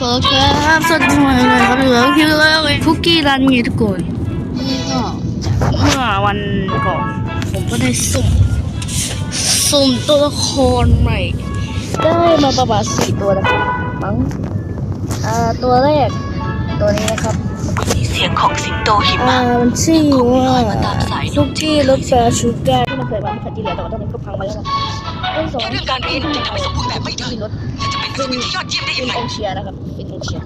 ขอครับสวัสดีวันเลยครับเหลือคิวเลยคุกกี้ร้านนี้ทุกคนนี่ก็เมื่อวันก่อนผมก็ได้สุ่มสุ่มตัวละครใหม่ ได้มาประมาณสี่ตัวนะครับมั้งอ่าตัวแรก ตัวนี้นะครับเสียงของสิงโตหิอ่ามะมันชื่อว่ามาตามสายลูกที่รถแฟร์ชูการ์ที่มัน เคยมาที่คันที่แล้วแต่ว่าตอนนี้ก็พังไปแล้วนะต้นสองแค่เรื่องการเรียนจึงทำให้สมบูรณ์แบบไม่ได้ที่รถจะเป็นอัศวินที่ยอดเยี่ยมได้เป็ยันงไงองเชียร์นะครับเป็นองเชียร์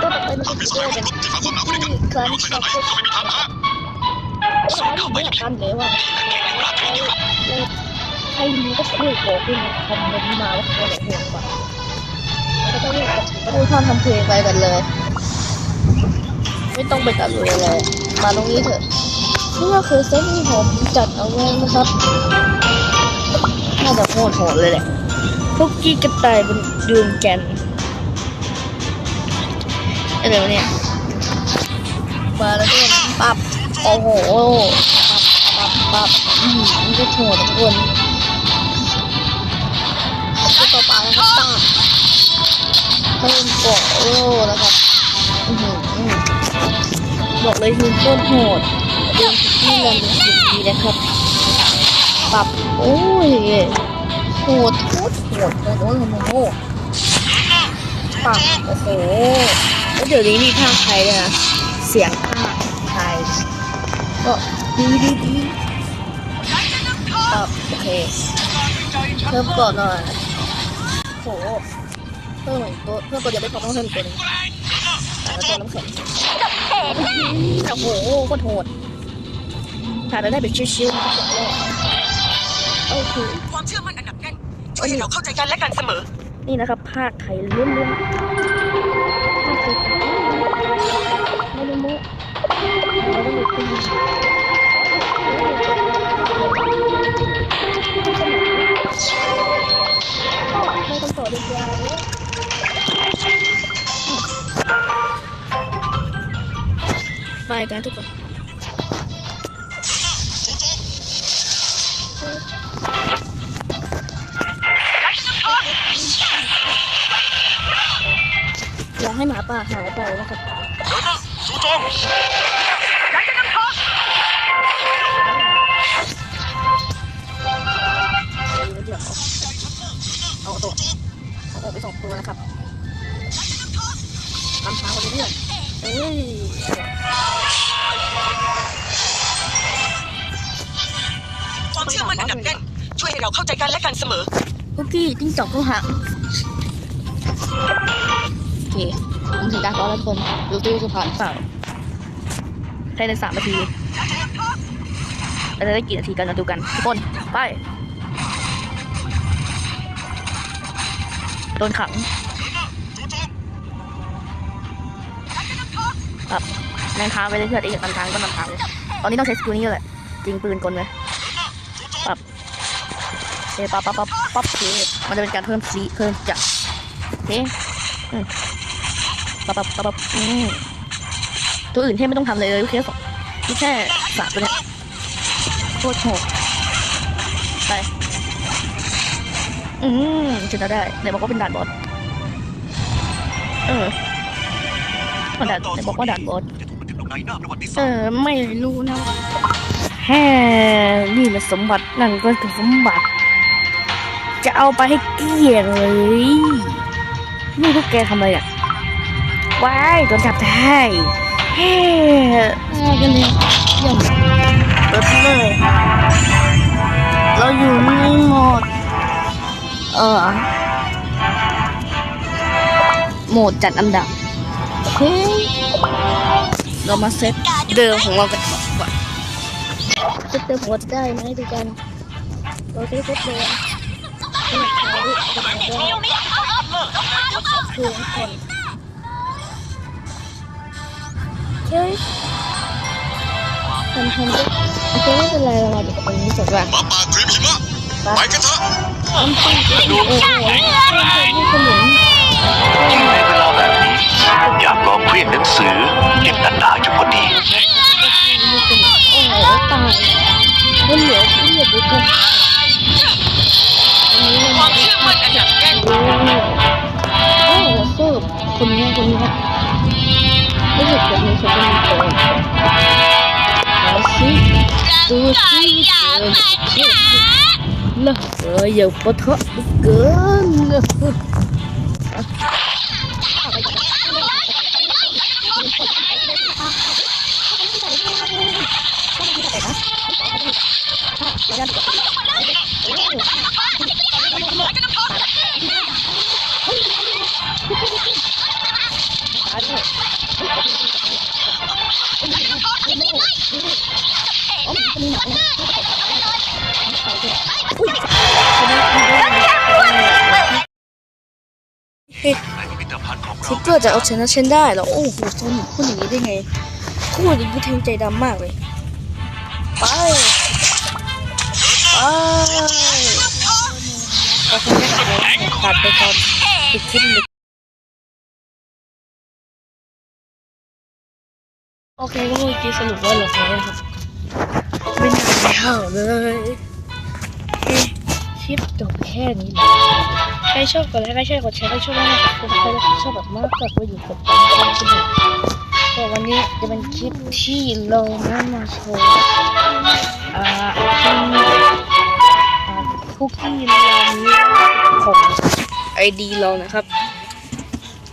ตัวต่อไปมันก็คือตัวเป็นที่ครั้งสักก็ส่งเข้าไปไม่ทันเลยว่าแข่งราตรีนิรันดร์ใครรู้ก็ช่วยบอกขึ้นคอมเมนต์มาว่าตัวไหนห่วงกว่าแล้วก็ต้องพูดท่อนทำเพลงไปกันเลย ไม่ต้องไปตัดเลยเลยมาตรงนี้เถอะ นี่ก็คือเส้นที่ผมจัดเอาไว้นะครับ น่าจะโคตรโหดเลยแหละคุกกี้กระต่ายบนดวงแกนอะไรวะเนี่ยมาแล้วก็ปับโอ้โหปับปับปับอืมมันก็โหดทุกคนก็ต่อไปนะครับตาเพิ่มเกาะโล่นะครับอือหือบอกเลยคือโคตรโหด เป็นที่รันเป็นสิ่งดีนะครับ ปรับ โอ้ยโหดโคตรโหดโหดโหดโหดโปรับ โอ้โหแล้วเดี๋ยวนี้มีภาคไทยด้วยนะ เสียงภาคไทย ก็ดีดีดีปรับ โอเคเพิ่มก่อนหน่อยโหเพิ่มอีกตัวเพิ่มตัวเดียวไม่พอต้องเพิ่มอีกตัวนึงแต่ตัวน้ำแข็งโอ้โหโคตรโหด ถ่ายไปได้เป็นชิวๆนะครับโอเคความเชื่อมั่นอันหนักแน่นช่วยให้เราเข้าใจกันและกันเสมอ นี่นะครับภาคไทยล้วนๆภาคไทยไม่ได้โม้ไม่ได้ดูตีไม่ต้องต่อดีกว่าไปกันทุกคน ให้หมาป่าหายไปนะครับสู้จงเอาตัวเอาออกไปสองตัวนะครับทำช้าไปเรื่อยเอ้ยความเชื่อมั่นอันหนักแน่นช่วยให้เราเข้าใจกันและกันเสมอคุกกี้จิ้งจอกเข้าหางโอ เคผมถึงการขอแล้วทุกคนดูตู้จะผ่านเปล่าใช้ในสามนาทีเราจะได้กี่นาทีกันมาดูกันทุกคนไปโดนขังครับแมงค้าไปเรื่อยๆอีกนำทางก็นำทางเลยตอนนี้ต้องใช้สกิลนี้แหละจริงปืนกลไหมปรับเฮ้ปั๊บปั๊บปั๊บปั๊บโอเคมันจะเป็นการเพิ่มซีเพิ่มจักเคอืม ปั๊บปั๊บปั๊บตัวอื่นเทพไม่ต้องทำเลยเลยแค่สองนี่แค่สามตัวเนี้ยโคตรโหดไป อืมชนะได้ไหนบอกว่าเป็นด่านบอสเออว่าด่านไหนบอกว่าด่านบอสเออ ไม่รู้นะแฮ่นี่แหละสมบัตินั่นก็คือสมบัติ จะเอาไปให้เกลี้ยงเลย นี่พวกแกทำอะไรอะ ว้ายโดนจับได้แฮ่มากันเลยเยี่ยมรถเลย เราอยู่นี่หมด เออโหมดจัดอันดับ เฮ้ย เรามาเซตเดิมของเรากันก่อนเซตเดิมของเราจะได้ไหมดูกัน เราใช้เซตเดิมนี่ค่ะนี่จะมาด้วยคือคน เฮ้ยทำทำก็โอเคไม่เป็นไรเรามาอยู่กับตรงนี้สุดว่ะหมาป่าครีมหิมะไปกันเถอะทำปิ้งโอ้โหนี่ขนมในเวลาแบบนี้อยากลองเครียดหนังสือเก็บตันดาอยู่พอดีนี่ขนมโอ้โหตายมันเหลือที่เหลือบุกคนอันนี้ความเชื่อมั่นอันหนักแน่นโอ้โหโอ้โหสูบคนนี้คนนี้ ครับรู้สึกคน นี้เขาเป็นออเลอะเอออย่าปะทะเกินเลยในพิพิธภัณฑ์ของเราทิกเกอร์จะเอาชนะฉันได้เหรอ โอ้โหโซนิคพูดอย่างนี้ได้ไงพูดอย่างนี้แทงใจดำมากเลย ไป ไปก็คงไม่ตัดเลยตัดไปตอนปิดคลิปเลยโอเคก็เมื่อกี้สรุปว่าเหลือแค่ครับ ไม่น่าเข้าเลยคลิปจบแค่นี้เลยใครชอบกดไลค์ใครชอบกดแชร์ใครชอบมากกดใครชอบแบบมากกดไปอยู่กดติดตามกันเลยแต่วันนี้จะเป็นคลิปที่เรานมาโชว์อ่าที่อ่าคุกกี้เรานี้ของไอดีเรานะครับ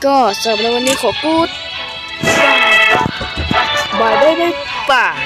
ก็สำหรับวันนี้ขอกูดบายบายบายบาย